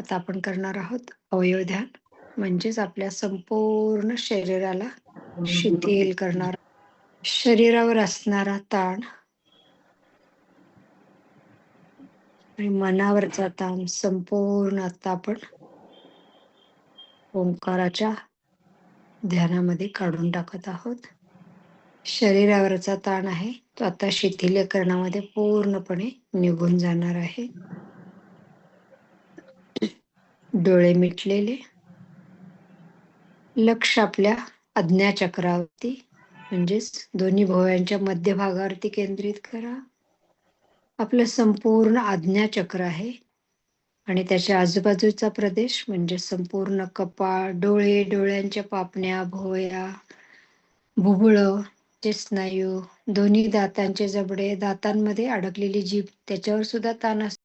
आता आपण करणार आहोत अवयव ध्यान. म्हणजेच आपल्या संपूर्ण शरीराला शिथिल करणार. शरीरावर असणारा ताण आणि मनावरचा ताण संपूर्ण आता आपण ओंकाराच्या ध्यानामध्ये काढून टाकत आहोत. शरीरावरचा ताण आहे तो आता शिथिलीकरणामध्ये पूर्णपणे निघून जाणार आहे. डोळे मिटलेले. लक्ष आपल्या अज्ञाचक्रावरती म्हणजेच दोन्ही भोवयांच्या मध्यभागावरती केंद्रित करा. आपलं संपूर्ण आज्ञाचक्र आहे आणि त्याच्या आजूबाजूचा प्रदेश म्हणजे संपूर्ण कपाळ डोळे डोळ्यांच्या पापण्या भोवया भुबळ चे स्नायू दोन्ही दातांचे जबडे दातांमध्ये अडकलेली जीभ त्याच्यावर सुद्धा ताण असतो.